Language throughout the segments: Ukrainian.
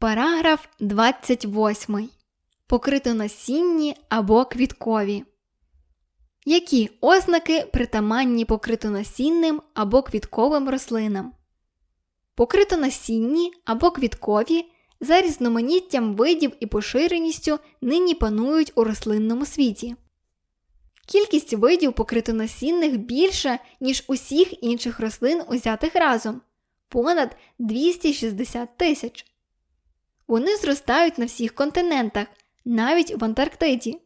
Параграф 28. Покритонасінні або квіткові. Які ознаки притаманні покритонасінним або квітковим рослинам? Покритонасінні або квіткові за різноманіттям видів і поширеністю нині панують у рослинному світі. Кількість видів покритонасінних більша, ніж усіх інших рослин, узятих разом понад 260 тисяч. Вони зростають на всіх континентах, навіть в Антарктиді,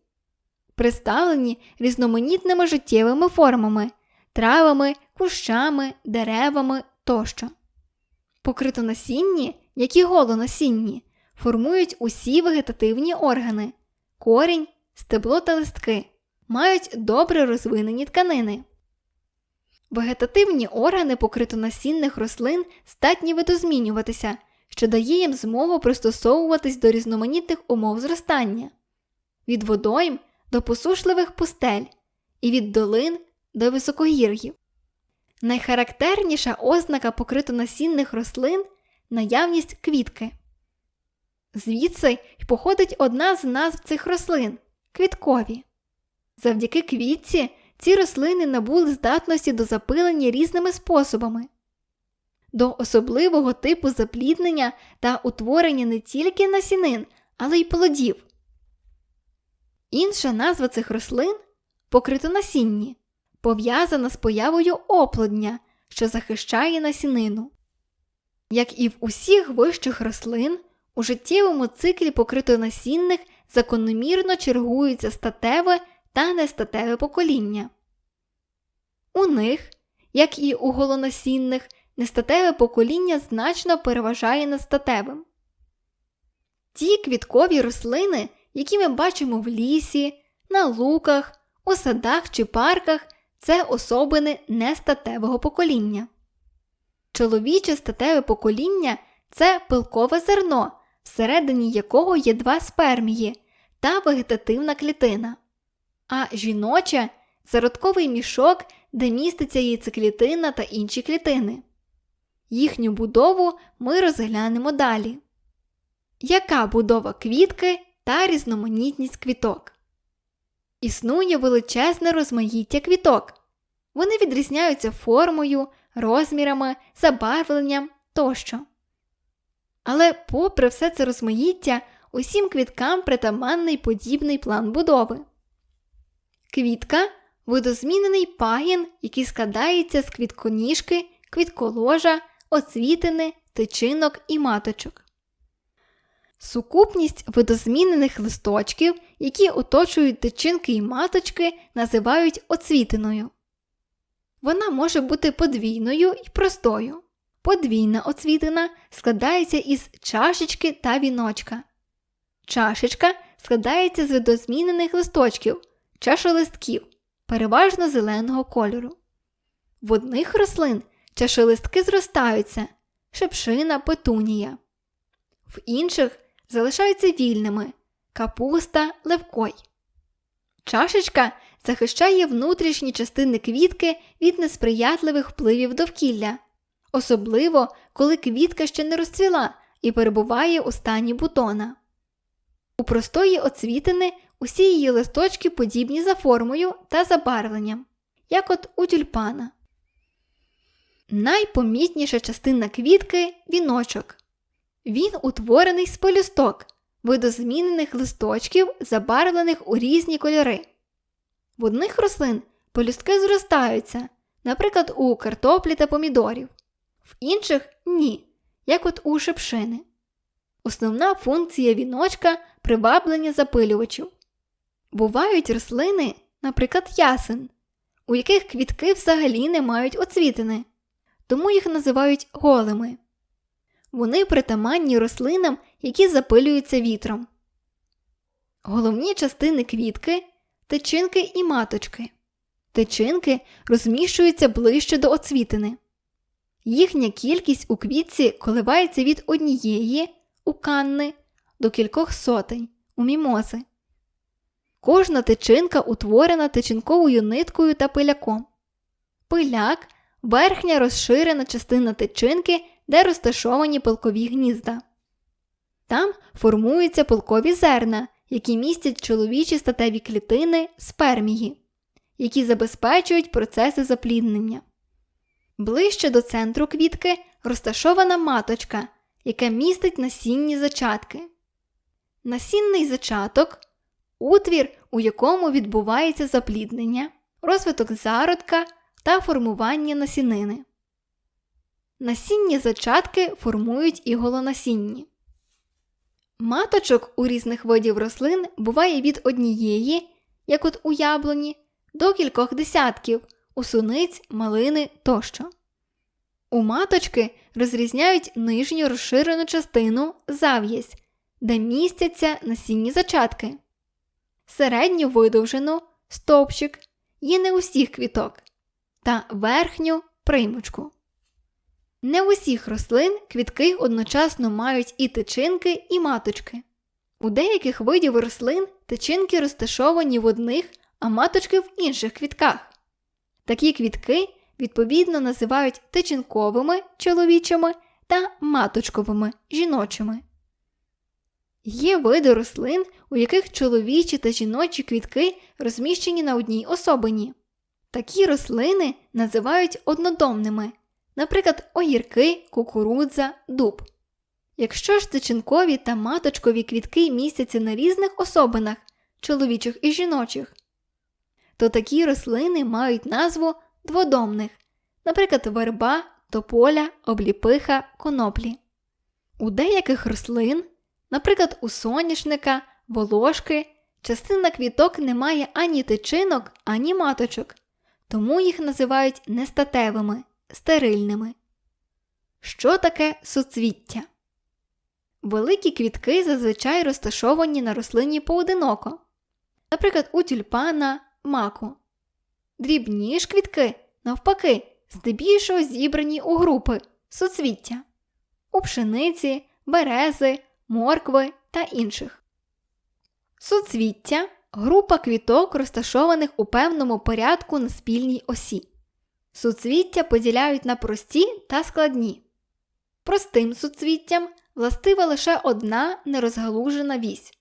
представлені різноманітними життєвими формами, травами, кущами, деревами тощо. Покритонасінні, як і голонасінні, формують усі вегетативні органи, корінь, стебло та листки, мають добре розвинені тканини. Вегетативні органи покритонасінних рослин здатні видозмінюватися, що дає їм змогу пристосовуватись до різноманітних умов зростання від водойм до посушливих пустель і від долин до високогір'їв. Найхарактерніша ознака покритонасінних рослин наявність квітки. Звідси й походить одна з назв цих рослин квіткові. Завдяки квітці ці рослини набули здатності до запилення різними способами, до особливого типу запліднення та утворення не тільки насінин, але й плодів. Інша назва цих рослин покритонасінні, пов'язана з появою оплодня, що захищає насінину. Як і в усіх вищих рослин, у життєвому циклі покритонасінних закономірно чергуються статеве та нестатеве покоління. У них, як і у голонасінних, нестатеве покоління значно переважає над статевим. Ті квіткові рослини, які ми бачимо в лісі, на луках, у садах чи парках, це особини нестатевого покоління. Чоловіче статеве покоління це пилкове зерно, всередині якого є два спермії та вегетативна клітина, а жіноче зародковий мішок, де міститься яйцеклітина та інші клітини. Їхню будову ми розглянемо далі. Яка будова квітки та різноманітність квіток? Існує величезне розмаїття квіток. Вони відрізняються формою, розмірами, забарвленням тощо. Але, попри все це розмаїття, усім квіткам притаманний подібний план будови. Квітка видозмінений пагін, який складається з квітконіжки, квітколожа, оцвітини, тичинок і маточок. Сукупність видозмінених листочків, які оточують тичинки і маточки, називають оцвітиною. Вона може бути подвійною і простою. Подвійна оцвітина складається із чашечки та віночка. Чашечка складається з видозмінених листочків, чашолистків, переважно зеленого кольору. В одних рослин чашолистки зростаються шепшина петунія, в інших залишаються вільними капуста левкой. Чашечка захищає внутрішні частини квітки від несприятливих впливів довкілля, особливо коли квітка ще не розцвіла і перебуває у стані бутона. У простої оцвітини усі її листочки подібні за формою та забарвленням, як от у тюльпана. Найпомітніша частина квітки віночок. Він утворений з полюсток, видозмінених листочків, забарвлених у різні кольори. В одних рослин полюстки зростаються, наприклад, у картоплі та помідорів, в інших ні, як от у шепшини. Основна функція віночка приваблення запилювачів. Бувають рослини, наприклад, ясен, у яких квітки взагалі не мають оцвітини, тому їх називають голими. Вони притаманні рослинам, які запилюються вітром. Головні частини квітки тичинки і маточки. Тичинки розміщуються ближче до оцвітини. Їхня кількість у квітці коливається від однієї у канни до кількох сотень у мімози. Кожна тичинка утворена тичинковою ниткою та пиляком. Пиляк верхня розширена частина тичинки, де розташовані пилкові гнізда. Там формуються полкові зерна, які містять чоловічі статеві клітини спермії, які забезпечують процеси запліднення. Ближче до центру квітки розташована маточка, яка містить насінні зачатки. Насінний зачаток утвір, у якому відбувається запліднення, розвиток зародка та формування насінини. Насінні зачатки формують іголонасінні. Маточок у різних видів рослин буває від однієї, як от у яблуні, до кількох десятків у суниць, малини тощо. У маточки розрізняють нижню розширену частину зав'язь, де містяться насінні зачатки. Середню видовжену стовпчик є не усіх квіток та верхню приймочку. Не в усіх рослин квітки одночасно мають і тичинки, і маточки. У деяких видів рослин тичинки розташовані в одних, а маточки в інших квітках. Такі квітки відповідно називають тичинковими чоловічими та маточковими жіночими. Є види рослин, у яких чоловічі та жіночі квітки розміщені на одній особині. Такі рослини називають однодомними, наприклад, огірки, кукурудза, дуб. Якщо ж тичинкові та маточкові квітки містяться на різних особинах чоловічих і жіночих, то такі рослини мають назву дводомних, наприклад, верба, тополя, обліпиха, коноплі. У деяких рослин, наприклад, у соняшника, волошки, частина квіток не має ані тичинок, ані маточок, тому їх називають нестатевими, стерильними. Що таке суцвіття? Великі квітки зазвичай розташовані на рослині поодиноко, наприклад, у тюльпана, маку. Дрібні ж квітки, навпаки, здебільшого зібрані у групи суцвіття, у пшениці, берези, моркви та інших. Суцвіття група квіток, розташованих у певному порядку на спільній осі. Суцвіття поділяють на прості та складні. Простим суцвіттям властива лише одна нерозгалужена вісь.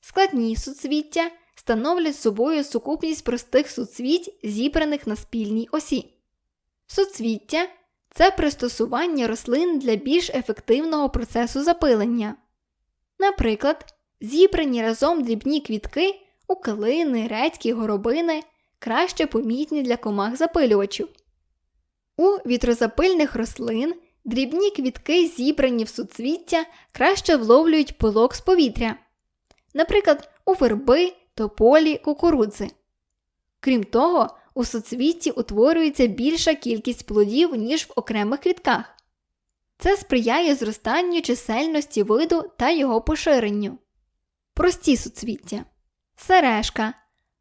Складні суцвіття становлять собою сукупність простих суцвіть, зібраних на спільній осі. Суцвіття це пристосування рослин для більш ефективного процесу запилення. Наприклад, зібрані разом дрібні квітки у килини, редьки, горобини краще помітні для комах запилювачів. У вітрозапильних рослин дрібні квітки, зібрані в суцвіття, краще вловлюють пилок з повітря, наприклад, у верби, тополі, кукурудзи. Крім того, у суцвітті утворюється більша кількість плодів, ніж в окремих квітках. Це сприяє зростанню чисельності виду та його поширенню. Прості суцвіття сережка,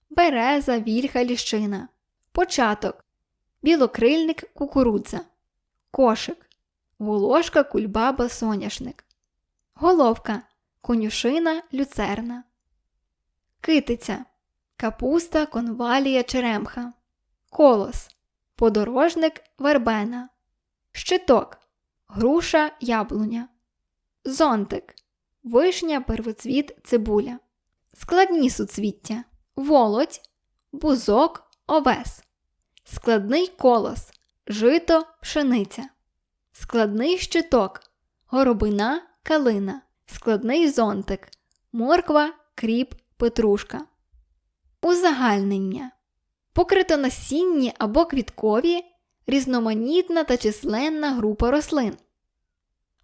береза, вільха, ліщина, початок, білокрильник, кукурудза, кошик, волошка, кульбаба, соняшник, головка, конюшина, люцерна, китиця, капуста, конвалія, черемха, колос, подорожник, вербена, щиток, груша, яблуня, зонтик, вишня, первоцвіт, цибуля. Складні суцвіття володь, бузок, овес, складний колос, жито, пшениця, складний щиток, горобина, калина, складний зонтик, морква, кріп, петрушка. Узагальнення покритонасінні або квіткові різноманітна та численна група рослин.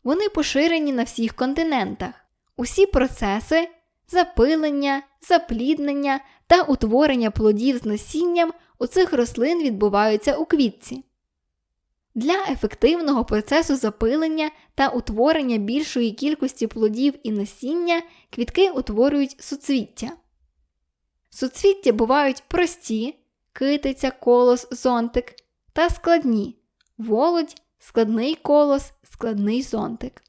Вони поширені на всіх континентах. Усі процеси запилення, запліднення та утворення плодів з насінням у цих рослин відбуваються у квітці. Для ефективного процесу запилення та утворення більшої кількості плодів і насіння квітки утворюють суцвіття. Суцвіття бувають прості китиця, колос, зонтик та складні володь, складний колос, складний зонтик.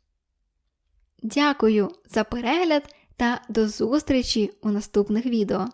Дякую за перегляд та до зустрічі у наступних відео.